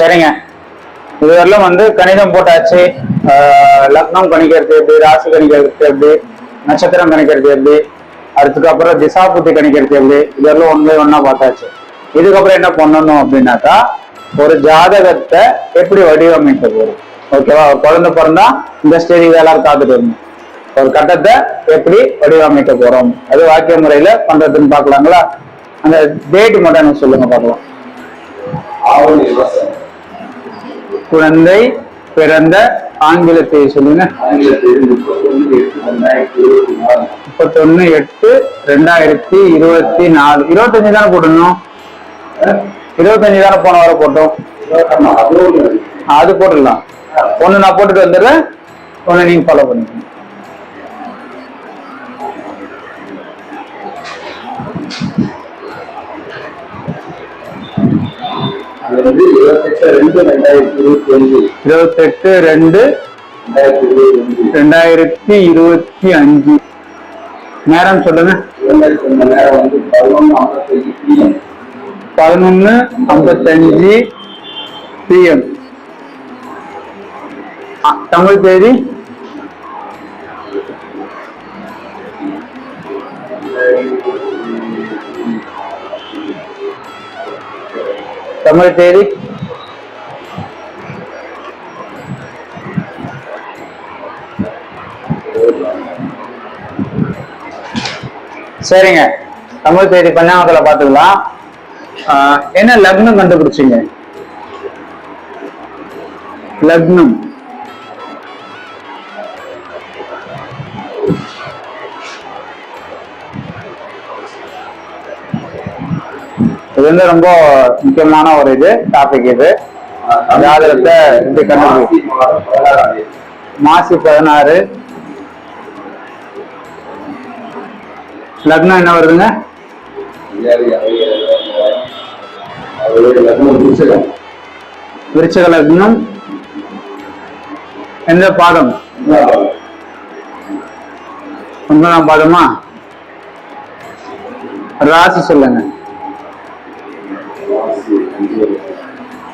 சரிங்க. இதுவரையிலும் வந்து கணிதம் போட்டாச்சு. லக்னம் கணிக்கிறது எப்படி ராசி கணிக்கிறது எப்படி நட்சத்திரம் கணிக்கிறது எப்படி அதுக்கப்புறம் திசாபுத்தி கணிக்கிறது எப்படி இதெல்லாம் ஒன்று ஒன்றா பார்த்தாச்சு. இதுக்கப்புறம் என்ன பண்ணணும் அப்படின்னாக்கா ஒரு ஜாதகத்தை எப்படி வடிவமைக்க போறோம். ஓகேவா? ஒரு குழந்தை பிறந்தா இந்த ஸ்டேஜ் எல்லாரும் காத்துட்டு வரணும் ஒரு கட்டத்தை எப்படி வடிவமைக்க போறோம்? அது வாக்கிய முறையில பண்றதுன்னு பாக்கலாங்களா அந்த டேட் மட்டும் எனக்கு சொல்லுங்க பார்க்கலாம். ஆவணி குழந்தை பிறந்த ஆங்கிலத்தை சொல்லுங்க. முப்பத்தொன்னு எட்டு ரெண்டாயிரத்தி இருபத்தி நாலு. இருபத்தஞ்சு தானே போடணும்? இருபத்தஞ்சு தானே போன வாரம் போட்டோம். அது போட்டுடலாம். ஒண்ணு நான் போட்டுட்டு வந்துடுறேன். ஒண்ணு நீங்க ஃபாலோ பண்ணிக்கணும் அது இருபத்தெட்டு ரெண்டு ரெண்டாயிரத்தி இருபத்தி அஞ்சு இருபத்தெட்டு ரெண்டு ரெண்டாயிரத்தி இருபத்தி அஞ்சு. நேரம் சொல்லுங்க. பதினொன்னு ஐம்பத்தஞ்சு பிஎம் தமிழ் தேதி? தமிழ் தேதி. சரிங்க. தமிழ் தேதி பன்னாமத்துல பாத்துக்கலாம் ஆஹ் என்ன லக்னம் கண்டுபிடிச்சீங்க? லக்னம். வந்து ரொம்ப முக்கியமான ஒரு இது டாபிக் இது. ஜாதகத்தை எப்படி கண்டுபிடி மாசி பதினாறு. லக்னம் என்ன வருதுங்க? விருச்சக லக்னம். எந்த பாதம்? ஒன்பதாம் பாதமா? ராசி சொல்லுங்க.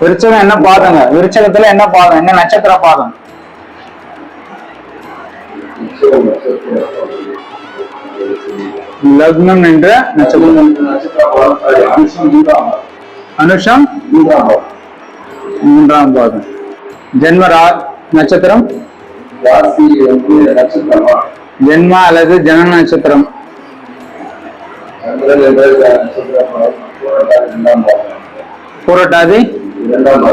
விருச்சகம் என்ன பாதங்க? விருச்சகத்துல என்ன பாதம்? என்ன நட்சத்திர பாதம்? லக்னம் என்ற நட்சத்திரம். அனுஷம் மூன்றாம் பாதம். ஜென்ம ரா நட்சத்திரம். ராசி ஜென்ம அல்லது ஜன நட்சத்திரம். புரட்டாதி. இரண்டாம்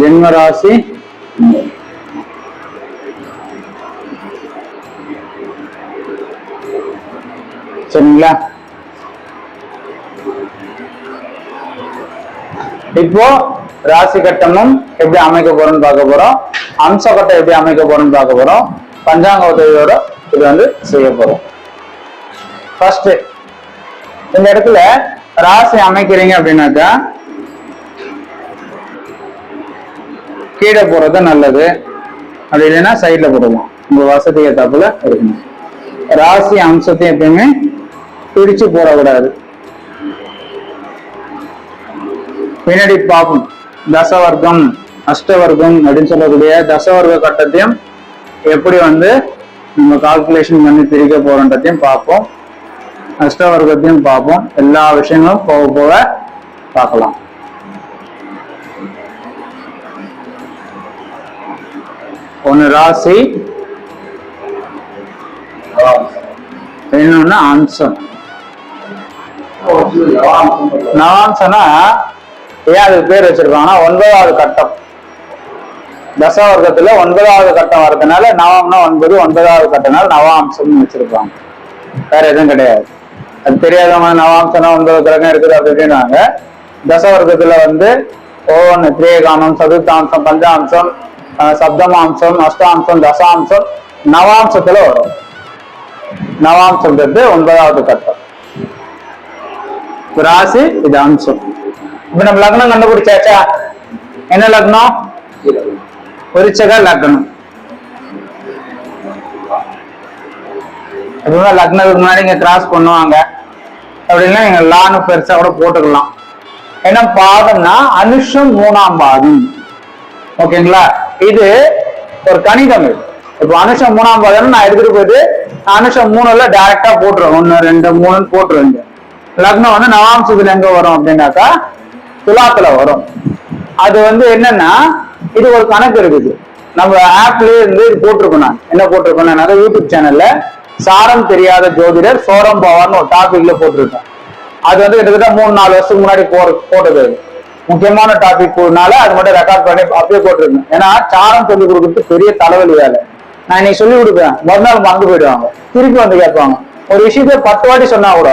ஜென்ம ராசி சரிங்களா? இப்போ ராசி கட்டமும் எப்படி அமைக்க போறோம்னு பார்க்க போறோம். அம்ச கட்டம் எப்படி அமைக்க போறோம்னு பார்க்க போறோம். பஞ்சாங்க உதவியோட இது வந்து செய்ய போறோம். ஃபர்ஸ்ட் இந்த இடத்துல ராசி அமைக்கிறீங்க அப்படின்னாக்கா கீழே போறது நல்லது. அப்படி இல்லைன்னா சைட்ல போடுவோம் உங்க வசதி ஏத்தாப்புல இருக்கணும். ராசி அம்சத்தை எப்பயுமே பிடிச்சு போடக்கூடாது. பின்னாடி பார்ப்போம். தசவர்க்கம் அஷ்டவர்க்கம் அப்படின்னு சொல்லக்கூடிய தசவர்க்க கட்டத்தையும் எப்படி வந்து நம்ம கால்குலேஷன் பண்ணி பிரிக்க போறோன்றதையும் பார்ப்போம். அஷ்டவர்க்கத்தையும் பார்ப்போம். எல்லா விஷயங்களும் போக போக பார்க்கலாம். ஒன்னு ராசி. இன்னொன்னு அம்சம். நவாம்சனா ஏன் அதுக்கு பேர் வச்சிருக்காங்கன்னா ஒன்பதாவது கட்டம். தசவர்க்கத்துல ஒன்பதாவது கட்டம் வர்றதுனால நவம்னா ஒன்பது ஒன்பதாவது கட்டனால நவாம்சம்னு வச்சிருப்பாங்க. வேற எதுவும் கிடையாது. அது தெரியாதவங்க நவாம்சனம் ஒன்பது கிரகம் இருக்குது அப்படின்னாங்க தசவர்க்கத்துல வந்து ஒவ்வொன்று திரேகாமம் சதுர்த்தாம்சம் பஞ்சாம்சம் அஹ் சப்தமாம்சம் அஷ்டாம்சம் தசாம்சம் நவாம்சத்துல வரும். நவாம்சம்ன்றது ஒன்பதாவது கட்டம். ராசி இது அம்சம். இப்ப நம்ம லக்னம் கண்டுபிடிச்சாச்சா? என்ன லக்னம்? விருச்சக லக்னம். எப்பவுமே லக்னத்துக்கு முன்னாடி இங்க கிராஸ் பண்ணுவாங்க. அப்படின்னா நீங்க லான்னு பெருசா கூட போட்டுக்கலாம். ஏன்னா பாதம்னா அனுஷம் மூணாம் பாதம் ஓகேங்களா? இது ஒரு கணிதம் இது இப்போ அனுஷம் மூணாம் பாதம் நான் எடுத்துட்டு போயிட்டு அனுஷம் மூணுல டைரக்டா போட்டுருவேன் ஒன்னு ரெண்டு மூணுன்னு போட்டுருவேங்க லக்னம் வந்து நவாம்சத்துல எங்க வரும் அப்படின்னாக்கா துலாத்துல வரும். அது வந்து என்னன்னா இது ஒரு கணக்கு இருக்குது. நம்ம ஆப்லயே இருந்து இது போட்டிருக்கோம் நான். என்ன போட்டிருக்கோம்னா யூடியூப் சேனல்ல சாரம் தெரியாத ஜோதிடர் சோரம் பவார்னு ஒரு டாபிக்ல போட்டிருக்கேன் அது வந்து கிட்டத்தட்ட மூணு நாலு வருஷத்துக்கு முன்னாடி போ போட்டது முக்கியமான டாபிக்னால அது மட்டும் ரெக்கார்ட் பண்ணி அப்படியே போட்டிருக்கேன். ஏன்னா சாரம் சொல்லி கொடுக்கறது பெரிய தலைவலி வேலை. நான் இன்னைக்கு சொல்லி கொடுப்பேன் மறுநாள் மறந்து போயிடுவாங்க. திருப்பி வந்து கேட்பாங்க. ஒரு விஷயத்த பத்து வாட்டி சொன்னா கூட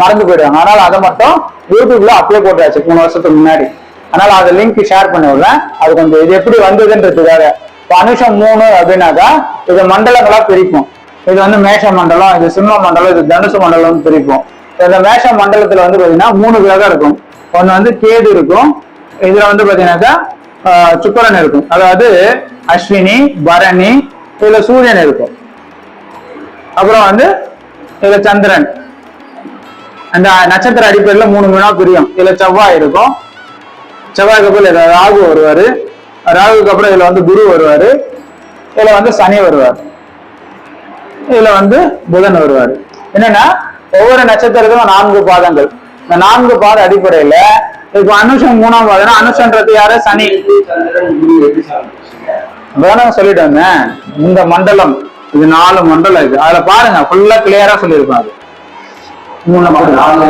மறந்து போயிடுவாங்க. அதனால அதை மட்டும் யூடியூப்ல அப்படியே போட்டாச்சு மூணு வருஷத்துக்கு முன்னாடி. அதனால அதை லிங்க் ஷேர் பண்ணி விடுறேன். அது கொஞ்சம் இது எப்படி வந்ததுன்றதுக்காக. இப்போ அனுஷம் மூணு அப்படின்னாக்கா இது மண்டலங்களா பிரிப்போம். இது வந்து மேஷ மண்டலம் இது சிம்ம மண்டலம் இது தனுசு மண்டலம் பிரிப்போம். இந்த மேஷ மண்டலத்துல வந்து பாத்தீங்கன்னா மூணு கிரகம் இருக்கும். ஒன்று வந்து கேது இருக்கும். இதுல வந்து பாத்தீங்கன்னாக்கா சுக்கரன் இருக்கும். அதாவது அஸ்வினி பரணி இதுல சூரியன் இருக்கும். அப்புறம் வந்து இதுல சந்திரன். அந்த நட்சத்திர அடிப்படையில மூணு மூணா பிரியும். இதுல செவ்வாய் இருக்கும். செவ்வாய்க்கு அப்புறம் இதுல ராகு வருவாரு. ராகுக்கு அப்புறம் இதுல வந்து குரு வருவாரு. இதுல வந்து சனி வருவார். இதுல வந்து புதன் வருவாரு. என்னன்னா ஒவ்வொரு நட்சத்திரத்துக்கும் நான்கு பாதங்கள். இந்த நான்கு பாத அடிப்படையில இப்போ அனுஷம் மூணாம் பாதம்னா அனுஷன்றது யாரு? சனி. வேணும் சொல்லிட்டு இந்த மண்டலம் இது நாலு மண்டலம் இது. அதுல பாருங்க ஃபுல்லா கிளியரா சொல்லியிருப்பாங்க மூணு மண்டலம்.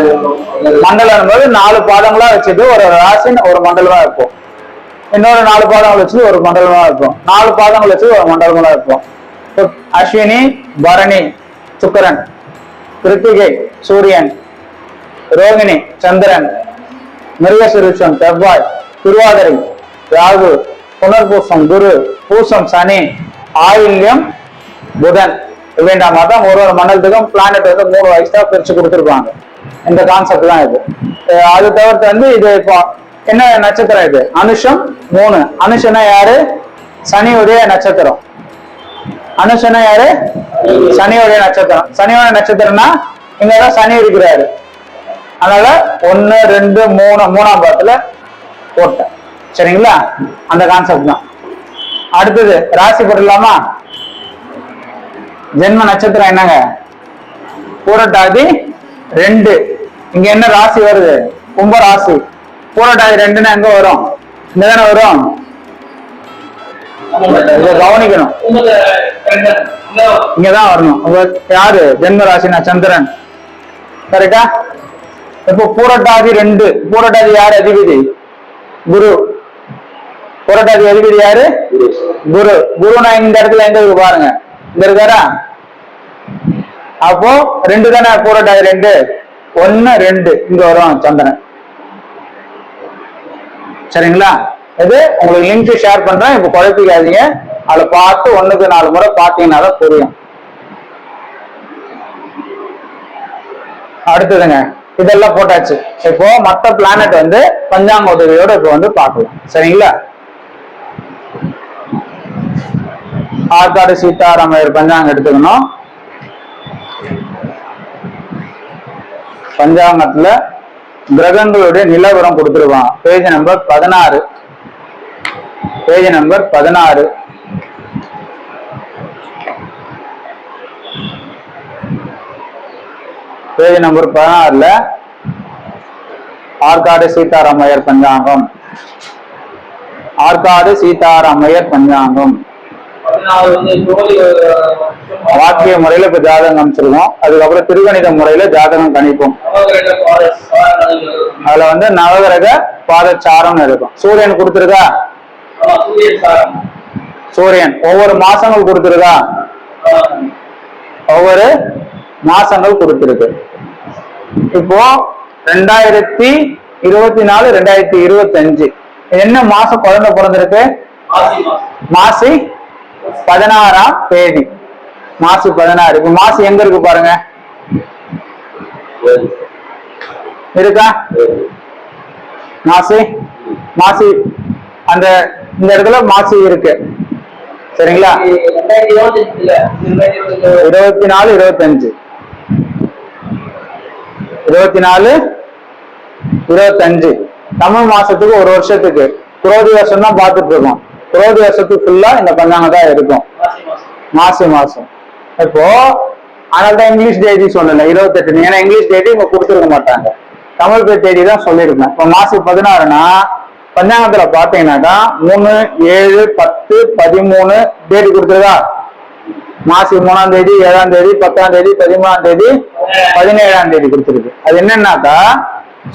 மண்டலம் போது நாலு பாதங்களா வச்சுட்டு ஒரு ராசின்னு ஒரு மண்டலமா இருக்கும் இன்னொரு நாலு பாதங்கள் வச்சு ஒரு மண்டலமா இருக்கும் நாலு பாதங்கள் வச்சு ஒரு மண்டலமா இருக்கும் அஸ்வினி பரணி சுக்கிரன் கிருத்திகை சூரியன் ரோகிணி சந்திரன் மிருகசுருஷம் செவ்வாய் திருவாதிரை ராகு புனர்பூசம் குரு பூசம் சனி ஆயில்யம் புதன். வேண்டாம் தான் ஒரு ஒரு மண்டலத்துக்கும் பிளானட் வந்து மூணு வயசா பிரிச்சு கொடுத்துருப்பாங்க. இந்த கான்செப்ட் தான் இது. அது தவிர்த்து வந்து இது இப்போ என்ன நட்சத்திரம் இது? அனுஷம் மூணு. அனுஷனா யாரு? சனியுடைய நட்சத்திரம். அனுஷனா யாரு? சனியுடைய நட்சத்திரம். சனியோட நட்சத்திரம்னா இங்கதான் சனி இருக்கிறாரு. அதனால ஒன்னு ரெண்டு மூணு மூணாம் பாத்துல போட்டேன் சரிங்களா? அந்த கான்செப்ட் தான். அடுத்தது ராசி போட்டுடலாமா ஜென்ம நட்சத்திரம் என்னங்க? பூரட்டாதி ரெண்டு. இங்க என்ன ராசி வருது? கும்ப ராசி பூரட்டாதி ரெண்டுன்னா எங்க வரும்? இங்க தானே வரும்? இதை கவனிக்கணும். இங்கதான் வரணும். யாரு? ஜென்ம ராசினா சந்திரன். கரெக்டா இப்போ பூரட்டாதி ரெண்டு. பூரட்டாதி யாரு? அதிபதி. குரு. பூரட்டாதி அதிபதி யாரு? குரு. குருனா இந்த இடத்துல எங்க இருக்கு பாருங்க. இங்க இருக்காரா? அப்போ ரெண்டு தானே? பூரட்டாதி ரெண்டு. ஒன்னு ரெண்டு. இங்க வரும் சந்திரன். சரிங்களா? இது உங்களுக்கு லிங்க் ஷேர் பண்றேன். இப்ப குழப்பிக்காதீங்க. அதை பார்த்து ஒண்ணுக்கு நாலு முறை பார்த்தீங்கன்னா தான் புரியும். அடுத்ததுங்க. இதெல்லாம் போட்டாச்சு. இப்போ மத்த பிளானட் வந்து பஞ்சாங்க உதவியோட இப்போ வந்து பார்க்கலாம். சரிங்களா? ஆற்காடு சீதாராமையர் பஞ்சாங்கம் எடுத்துக்கணும். பஞ்சாங்கத்துல கிரகங்களுடைய நிலவரம் கொடுத்துருவான் பேஜ் நம்பர் பதினாறு. பேஜ் நம்பர் பதினாறு. பேஜ் நம்பர் பதினாறுல ஆற்காடு சீதாராமையர் பஞ்சாங்கம். ஆற்காடு சீதாராமையர் பஞ்சாங்கம். வாக்கிய முறையில இப்ப ஜாதகம் காமிச்சிருக்கோம். அதுக்கப்புறம் திருகணித முறையில ஜாதகம் கணிப்போம். அதுல வந்து நவகிரக பாதச்சாரம்னு இருக்கும். சூரியன் கொடுத்துருக்கா? சூரியன். ஒவ்வொரு மாசங்கள் கொடுத்துருக்கா? ஒவ்வொரு மாசங்கள் கொடுத்துருக்கு. இப்போ ரெண்டாயிரத்தி இருபத்தி நாலு ரெண்டாயிரத்தி இருபத்தி அஞ்சு என்ன மாசம் குழந்தை பிறந்திருக்கு? மாசி பதினாறாம் தேதி. மாசி பதினாறு. இப்ப மாசி எங்க இருக்கு பாருங்க? இருக்கா? மாசி மாசி அந்த இந்த இடத்துல மாசி இருக்கு. சரிங்களா? இருபத்தி நாலு இருபத்தஞ்சு. இருபத்தி நாலு இருபத்தஞ்சு. தமிழ் மாசத்துக்கு ஒரு வருஷத்துக்கு. குரோதி வருஷம் தான் பார்த்துட்டு இருக்கோம். குரோதி வருஷத்துக்கு ஃபுல்லா இந்த பஞ்சாங்கம் தான் இருக்கும். மாசி மாசம். இப்போ அதனால தான் இங்கிலீஷ் தேதி சொல்லல. இருபத்தெட்டு ஏன்னா இங்கிலீஷ் தேதி இங்க கொடுத்துருக்க மாட்டாங்க. தமிழ் பேர் தேதி தான் சொல்லியிருக்கேன். இப்போ மாசி பதினாறுனா பஞ்சாங்கத்துல பாத்தீங்கன்னாக்கா மூணு ஏழு பத்து பதிமூணு தேதி கொடுத்துருதா மாசி மூணாம் தேதி ஏழாம் தேதி பத்தாம் தேதி பதிமூணாம் தேதி பதினேழாம் தேதி கொடுத்துருக்கு. அது என்னன்னாக்கா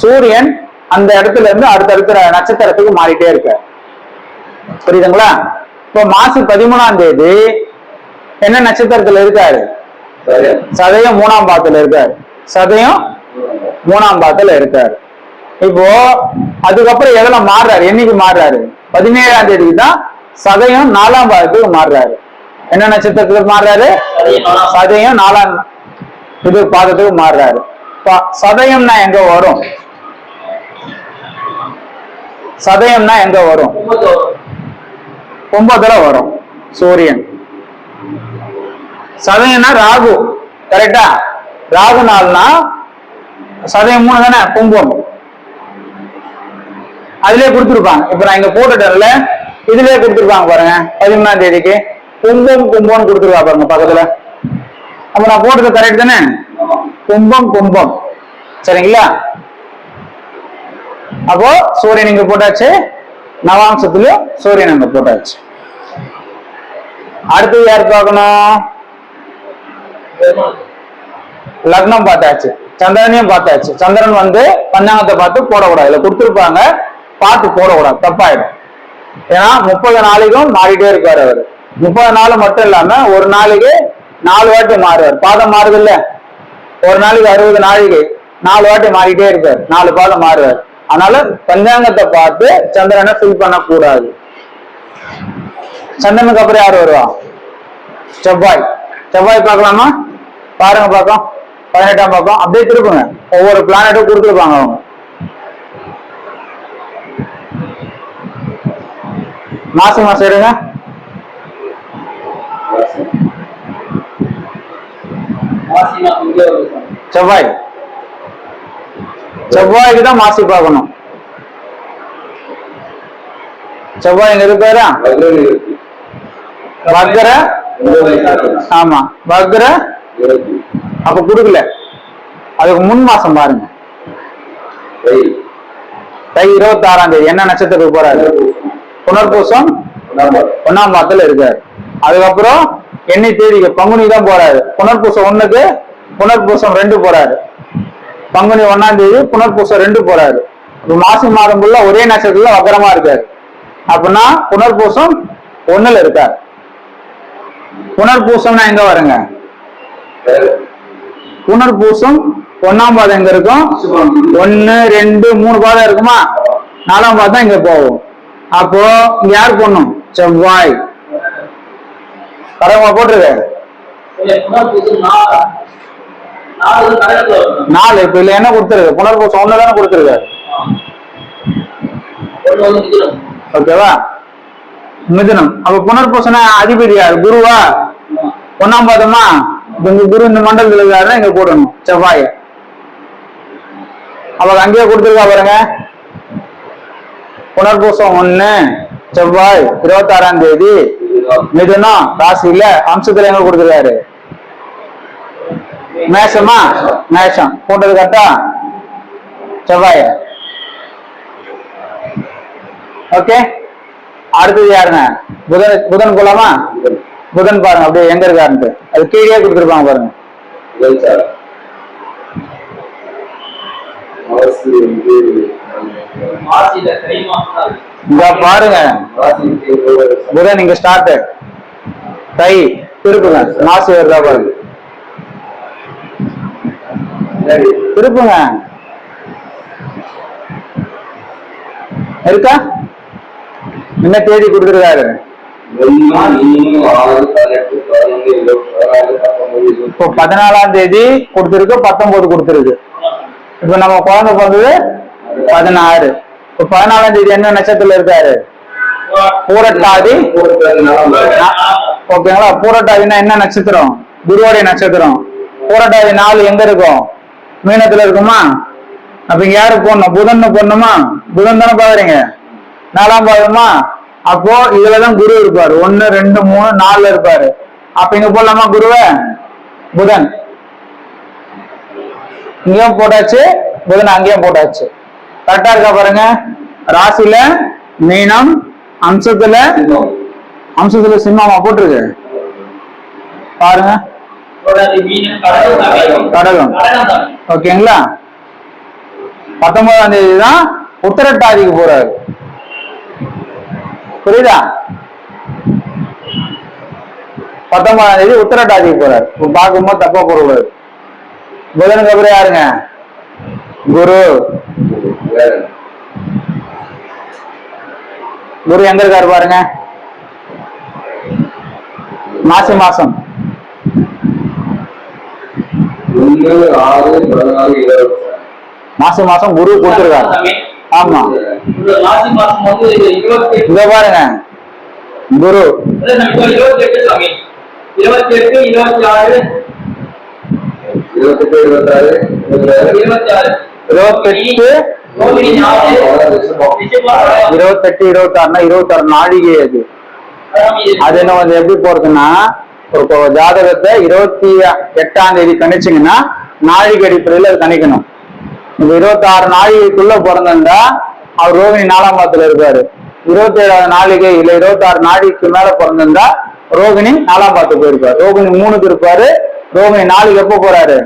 சூரியன் அந்த இடத்துல இருந்து அடுத்தடுத்த நட்சத்திரத்துக்கு மாறிட்டே இருக்க. புரியுதுங்களா? இப்போ மாசி பதிமூணாம் தேதி என்ன நட்சத்திரத்துல இருக்காரு? சதயம் மூணாம் பாகத்துல இருக்காரு. சதயம் மூணாம் பாகத்துல இருக்காரு. இப்போ அதுக்கப்புறம் எதுல மாறுறாரு? என்னைக்கு மாறுறாரு? பதினேழாம் தேதிக்கு தான் சதயம் நாலாம் பாதத்துக்கு மாறுறாரு. என்ன நட்சத்திரத்துக்கு மாறுறாரு? சதயம் நாலாம் இது பாதத்துக்கு மாறுறாரு. சதயம்னா எங்க வரும்? சதயம்னா எங்க வரும்? ஒன்பதுல வரும் சூரியன். சதயம்னா ராகு கரெக்டா ராகு நாள்னா சதயம் மூணு தானே? கும்பம். அதுலயே கொடுத்துருப்பாங்க. இப்ப நான் இங்க போட்டுட்டேன்ல இதுலயே கொடுத்துருப்பாங்க பாருங்க பதிமூணாம் தேதிக்கு. கும்பம் கும்பம்னு கொடுத்துருவா பாருங்க பக்கத்துல. அப்ப நான் போட்டது கரெக்ட் தானே? கும்பம் கும்பம். சரிங்களா? அப்போ சூரியன் இங்க போட்டாச்சு. நவாம்சத்துல சூரியன் அங்க போட்டாச்சு. அடுத்தது யார் பார்க்கணும்? லக்னம் பார்த்தாச்சு. சந்திரனையும் பார்த்தாச்சு. சந்திரன் வந்து பஞ்சாங்கத்தை பார்த்து போடக்கூடாது. இதுல கொடுத்துருப்பாங்க. பார்த்து போடக்கூடாது தப்பாயிடும். ஏன்னா முப்பது நாளைக்கும் மாறிட்டே இருக்காரு அவரு. முப்பது நாள் மட்டும் இல்லாம ஒரு நாளைக்கு நாலு வாட்டி மாறுவார். பாதம் மாறுது இல்ல ஒரு நாளைக்கு அறுபது நாளைக்கு நாலு வாட்டி மாறிட்டே இருப்பார் நாலு பாதம் மாறுவார். அதனால பஞ்சாங்கத்தை பார்த்து சந்திரனை ஃபில் பண்ணக்கூடாது. சந்திரனுக்கு அப்புறம் யார் வருவா? செவ்வாய். செவ்வாய் பார்க்கலாமா? பாருங்க பார்க்கலாம். பதினெட்டாம் பார்க்கலாம். அப்படியே திருப்புங்க. ஒவ்வொரு பிளானட்டும் கொடுத்துருப்பாங்க அவங்க. மாசி மாசம் இருங்க செவ்வாய். செவ்வாய்க்கு தான் மாசி பார்க்கணும். செவ்வாய் இங்க இருக்காரா? பதினேழு ஆமா வக்கர அப்ப குடுக்கல. அதுக்கு முன் மாசம் பாருங்க. தை இருபத்தி ஆறாம் தேதி. என்ன நட்சத்திரத்துக்கு போறாரு? புனர்பூசம் ஒன்னாம் பாதத்துல இருக்காரு. அதுக்கப்புறம் எண்ணி தேதிக்கு பங்குனி தான் போறாரு. புனர்பூசம் ஒண்ணுக்கு புனர்பூசம் ரெண்டு போறாரு. பங்குனி ஒன்னாம் தேதி புனர்பூசம் ரெண்டு போறாரு. மாசி மாதம் ஒரே நட்சத்திரத்துல வக்கரமா இருக்காரு. அப்படின்னா புனர்பூசம் ஒண்ணுல இருக்காரு. புனர்பூசம்னா எங்க வருங்க? புனர்பூசம் ஒன்னாம் பாதம் எங்க இருக்கும்? ஒன்னு ரெண்டு மூணு பாதம் இருக்குமா? நாலாம் பாதம் இங்க போகும். அப்போ யார் பொண்ணும் செவ்வாய் கடவுளை போட்டிருக்க நாலு. இப்ப இல்ல என்ன கொடுத்துருக்கு? புனர்பூசம் ஒண்ணு தானே கொடுத்துருக்கு. ஓகேவா? மிதுனம். அப்ப புனர்பூசனா அதிபதி யார்? குருவா? ஒன்னாம் பாதமா? உங்க குரு இந்த மண்டலத்துல இருக்காருன்னா இங்க போடணும். செவ்வாய். அவங்க அங்கேயே கொடுத்துருக்கா பாருங்க. புனர்பூசம் ஒண்ணு செவ்வாய் இருபத்தாறாம் தேதி இதுதான். மிதுனம் ராசியில அம்சத்துல எங்க கொடுத்துருக்காரு? மேஷமா? மேஷம். போட்டது கரெக்டா செவ்வாய. ஓகே அடுத்தது யாருங்க? புதன் புதன் குலாமா? புதன் பாருங்க அப்படியே எங்க இருக்காருன்ட்டு. அது கீழே கொடுத்துருப்பாங்க பாருங்க. முதல் சார். இங்க பாருங்க மாசி வந்து புதன் இங்க ஸ்டார்ட் தை திருப்புங்க. மாசு வருதா பாருங்க. திருப்புங்க. இருக்கா? என்ன தேதி கொடுத்துருக்காரு? இப்போ பதினாலாம் தேதி கொடுத்துருக்கு பத்தொன்பது கொடுத்துருக்கு. இப்போ நம்ம குழந்தை பிறந்தது பதினாறு. இப்ப பதினாலாம் தேதி என்ன நட்சத்திரத்துல இருக்காரு? பூரட்டாதி. ஓகேங்களா? பூரட்டாதினா என்ன நட்சத்திரம்? குருவோடைய நட்சத்திரம். பூரட்டாதி நாலு எங்க இருக்கும்? மீனத்துல இருக்குமா? அப்ப இங்க யாரு போடணும்? புதன் போடணுமா? புதன் தானே பாக்குறீங்க. நாலாம் பாதமா அப்போ இதுலதான் குரு இருப்பாரு. ஒன்னு ரெண்டு மூணு நாலுல இருப்பாரு. அப்ப இங்க போடலாமா குருவ? புதன். இங்கேயும் போட்டாச்சு. புதன் அங்கேயும் போட்டாச்சு. கரெக்டா இருக்கா பாருங்க? ராசியில மீனம் அம்சத்துல அம்சத்துல சிம்மமா போட்டிருக்கு. பாருங்க. கடகம். ஓகேங்களா? பத்தொன்பதாம் தேதி தான் உத்தரட்டாதிக்கு போறாரு. புரியுதா? பத்தொன்பதாம் தேதி உத்தரட்டாதிக்கு போறாரு. பார்க்கும்போது தப்பா போடக்கூடாது. புதனுக்கு அப்புறம் யாருங்க? குரு. வேற. குரு எங்க இருக்காரு பாருங்க. மாசி மாசம். ஆறு மாசி மாசம் குரு கொடுத்துருக்காரு. ஆமா. மாசி மாசம் வந்து இருபத்தி இங்க பாருங்க. குரு. இருபத்தி எட்டு சாமி. இருபத்தி எட்டு இருபத்தி ஆறு இருபத்தி ஆறு இருபத்தெட்டு இருபத்தெட்டு இருபத்தி ஆறுனா இருபத்தி இருபத்தெட்டு நாழிகை அது. அது என்ன வந்து எப்படி போறதுன்னா ஒரு ஜாதகத்தை இருபத்தி எட்டாம் தேதி கணிச்சிங்கன்னா நாழிகை அடிப்படையில் அது கணிக்கணும். இந்த இருபத்தி ஆறு நாழிகைக்குள்ள பிறந்திருந்தா அவர் ரோகிணி நாலாம் பாதத்துல இருப்பாரு இருபத்தி ஏழாவது நாளிகை இல்ல இருபத்தி ஆறு நாளிகைக்கு மேல பிறந்திருந்தா ரோகிணி நாலாம் பாத்து போயிருப்பாரு. ரோகிணி மூணுக்கு இருப்பாரு ரோகிணி நாளைக்கு எப்போ போறாரு?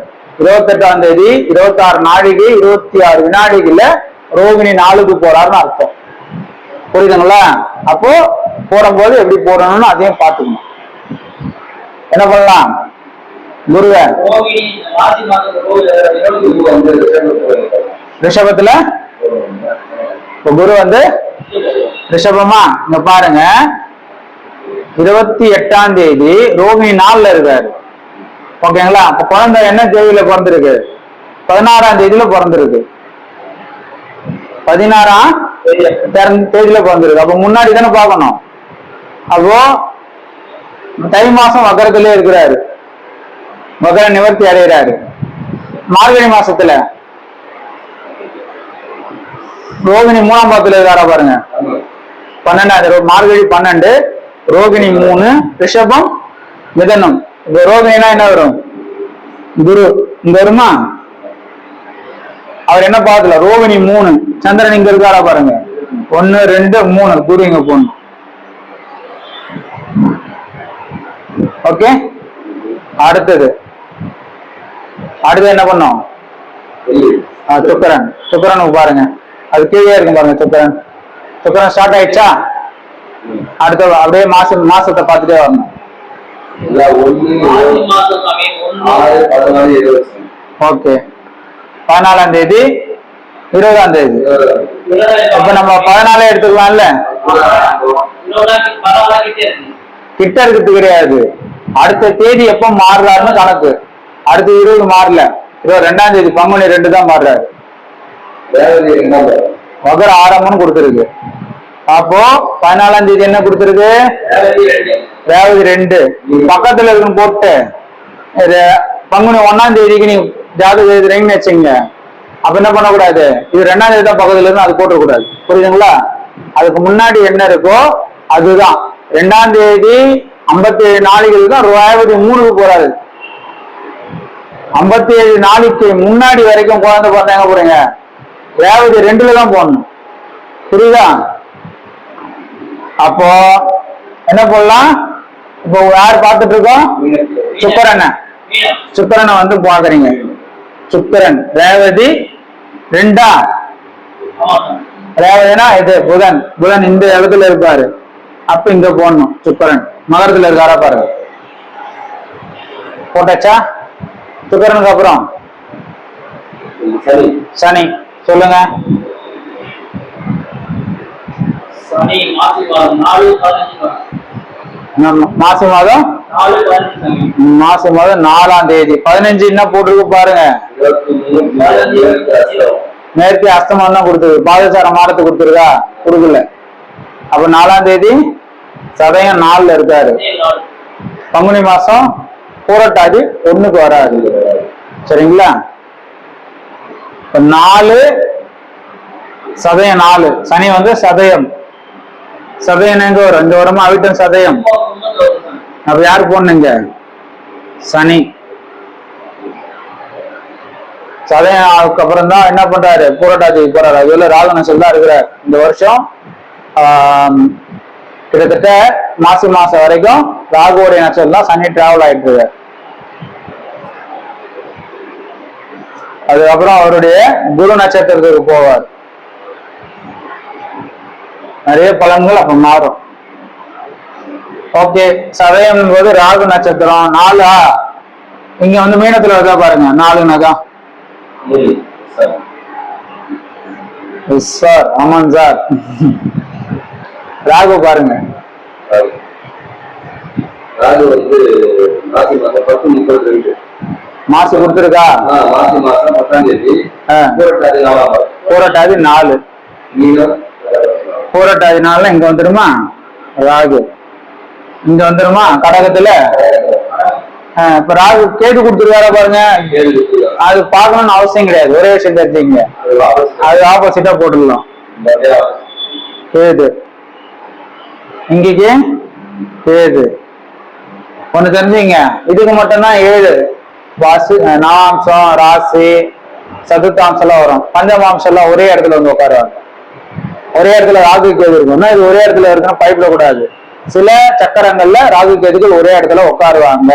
இருபத்தெட்டாம் தேதி இருபத்தி ஆறு நாழிகை இருபத்தி ஆறு வினாடிகள்ல ரோகிணி நாளுக்கு போறாருன்னு அர்த்தம். புரியுதுங்களா? அப்போ போடும்போது எப்படி போடணும்னு அதையும் பார்த்துக்கணும். என்ன பண்ணலாம்? ரிஷபத்துல ரிஷபத்துல? இப்போ குரு வந்து ரிஷபமா? இங்க பாருங்க. இருபத்தி எட்டாம் தேதி ரோகிணி நாள்ல இருக்காரு. ஓகேங்களா? அப்ப குழந்தை என்ன தேதியில பிறந்திருக்கு? பதினாறாம் தேதியில பிறந்திருக்கு. பதினாறாம் தேதியில பிறந்திருக்கு. அப்ப முன்னாடி தானே பார்க்கணும். அப்போ தை மாசம் வக்கரத்திலே இருக்கிறாரு. வக்கர நிவர்த்தி அடைகிறாரு. மார்கழி மாசத்துல. ரோகிணி மூணாம் பாத்துல இருக்காரா பாருங்க. பன்னெண்டாம் மார்கழி பன்னெண்டு ரோகிணி மூணு ரிஷபம் மிதனம். இந்த ரோகைனா என்ன வரும்? குரு. இங்க வருமா? அவர் என்ன பாத்துல ரோகிணி மூணு. சந்திரன் இங்க இருக்காரா பாருங்க. ஒன்னு ரெண்டு மூணு. குரு இங்க போகணும். ஓகே அடுத்தது. அடுத்து என்ன பண்ணோம்? சுக்கரன். சுக்கரன் பாருங்க. அது கீழே இருக்கும் பாருங்க சுக்கரன். சுக்கரன் ஸ்டார்ட் ஆயிடுச்சா? அடுத்த அப்படியே மாசம் மாசத்தை பார்த்துட்டே வரணும். ஓகே. பதினாலாம் தேதி இருபதாம் தேதி. இப்ப நம்ம பதினாலே எடுத்துக்கலாம்ல? கிட்டே இருக்கு. கிட்ட இருக்கிறது கிடையாது. அடுத்த தேதி எப்ப மாறுறாருன்னு கணக்கு. அடுத்த இருபது மாறல. இருபது ரெண்டாம் தேதி பங்குனி ரெண்டு தான் மாறுறாரு? மகர ஆரம்பம்னு கொடுத்துருக்கு. அப்போ பதினாலாம் தேதி என்ன கொடுத்துருக்கு? ரெண்டு ரேவதி ரெண்டு. பக்கத்துல இருக்குன்னு போட்டு. இது பங்குனி ஒன்னாம் தேதிக்கு நீ ஜாதகம் எழுதுறீங்கன்னு வச்சுங்க. அப்ப என்ன பண்ணக்கூடாது? இது ரெண்டாம் தேதி தான் பக்கத்துல இருந்து அது போட்டுக்கூடாது புரியுதுங்களா? அதுக்கு முன்னாடி என்ன இருக்கோ அதுதான். ரெண்டாம் தேதி ஐம்பத்தி ஏழு நாளைகள் தான் ரேவதி மூணுக்கு போறாரு. ஐம்பத்தி ஏழு நாளைக்கு முன்னாடி வரைக்கும் குழந்தை பிறந்தாங்க போறீங்க? ரேவதி ரெண்டுல தான் போடணும். புரியுதா? அப்போ என்ன பண்ணலாம் இப்போ யார் பார்த்துட்டு இருக்கோம் சுக்கரனை. மீனம் சுக்கரனை வந்து பாக்குறீங்க சுக்கரன். ரேவதி ரெண்டா? ரேவதினா இது புதன். புதன் இந்த இடத்துல இருப்பாரு. அப்ப இங்க போடணும். சுக்கரன். மகரத்துல இருக்காரா பாருங்க. போட்டாச்சா? சுக்கரனுக்கு அப்புறம்? சரி சனி. சொல்லுங்க. மாசி மாதம் மாசி மாதம்? நாலாம் தேதி. பதினஞ்சு என்ன போட்டிருக்கு பாருங்க. நேர்த்தி அஸ்தமனம் தான் கொடுத்துருக்கு பாதசார மாதத்தை கொடுத்துருக்கா? கொடுக்கல. அப்ப நாலாம் தேதி சதயம் நாலுல இருக்காரு. பங்குனி மாசம் பூரட்டாதி ஒண்ணுக்கு வராது. சரிங்களா? நாலு சதயம் நாலு. சனி வந்து சதயம். சதயம் எங்க வரும் இந்த வருமா அவிட்டம் சதயம் அப்ப யாரு போடணுங்க? சனி. சதயம் அதுக்கப்புறம் தான் என்ன பண்றாரு? பூரட்டாதிக்கு போறாரு. அதுல ராகநசல் தான் இருக்கிறார். இந்த வருஷம் கிட்டத்தட்ட மாசி மாசம் வரைக்கும் ராகுவோடைய நட்சத்திரம் தான் சனி டிராவல் ஆயிட்டு இருக்காரு அதுக்கப்புறம் அவருடைய குரு நட்சத்திரத்துக்கு போவார். நிறைய பலன்கள் அப்ப மாறும். ஓகே சதயம் என்பது ராகு நட்சத்திரம். நாலா? இங்க வந்து மீனத்துல வருதா பாருங்க. நாலுனாக்கா மூணு சார். சார் ஆமாம் சார். ராகு பாருங்க. ராகு. வந்து மாசி மாசம் பத்து முப்பது ரெண்டு. மாசு கொடுத்துருக்கா? மாசி மாசம் பத்தாம் தேதி. பூரட்டாதி நாலு. மீனம் இங்க வந்துருமா? ராகு. இங்க வந்துருமா? கடகத்துல? இப்ப ராகு கேட்டு கொடுத்துருவார பாருங்க. அது பாக்கணும்னு அவசியம் கிடையாது. ஒரே விஷயம் தெரிஞ்சுங்க. அது ஆப்போசிட்டா போட்டுடலாம் கேது. இங்கேக்கு கேது. ஒண்ணு தெரிஞ்சுங்க. இதுக்கு மட்டும்தான் ஏழு. வாசு நாமாம்சம் ராசி சதுர்த்தாம்சம் எல்லாம் வரும். பஞ்சமாம்சம் எல்லாம் ஒரே இடத்துல வந்து உட்காருவாங்க. ஒரே இடத்துல ராகு கேது இருக்கும்னா இது ஒரே இடத்துல இருக்குன்னா பைப்ல கூடாது. சில சக்கரங்கள்ல ராகு கேதுகள் ஒரே இடத்துல உட்காருவாங்க.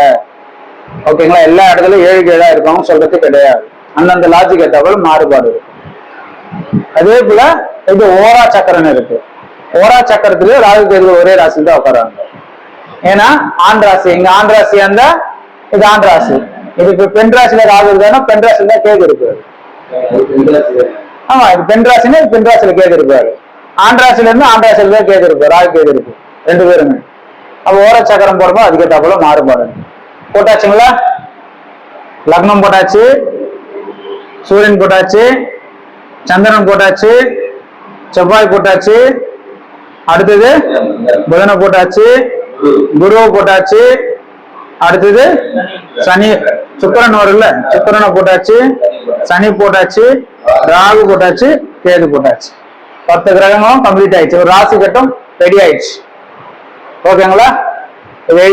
ஓகேங்களா? எல்லா இடத்துலயும் ஏழு கேதா இருப்பாங்க சொல்றது கிடையாது. அந்தந்த லாஜிக் ஏற்றபோல் மாறுபாடு இருக்கும் அதே போல இது ஓரா சக்கரம் இருக்கு. ஓரா சக்கரத்திலேயே ராகு கேதுகள் ஒரே ராசியில் தான் உட்காராங்க ஏன்னா ஆண் ராசி. இங்க ஆண் ராசி அந்த இது ஆண் ராசி. இது இப்ப பெண் ராசியில ராகு இருக்கான்னா பெண் ராசியில தான் கேது இருக்கு ஆமா இது பெண் ராசினா இது பெண் ராசியில கேது இருக்காரு ஆண்ட்ராசில இருந்து ஆண்ட்ராசில தான் கேது இருக்கு ராகு கேது இருக்கு ரெண்டு பேருமே. அப்ப ஓர சக்கரம் போடுறப்போ அதுக்கேற்ற போல மாறுபாடு. போட்டாச்சுங்களா? லக்னம் போட்டாச்சு. சூரியன் போட்டாச்சு. சந்திரன் போட்டாச்சு. செவ்வாய் போட்டாச்சு. அடுத்தது புதனை போட்டாச்சு. குருவை போட்டாச்சு. அடுத்தது சனி சுக்கரன் வரும்ல சுக்கரனை போட்டாச்சு. சனி போட்டாச்சு. ராகு போட்டாச்சு. கேது போட்டாச்சு. பத்து கிரகங்களும் கம்ப்ளீட் ஆயிடுச்சு. ஒரு ராசி கட்டம் ரெடி ஆயிடுச்சு. ஓகேங்களா இதை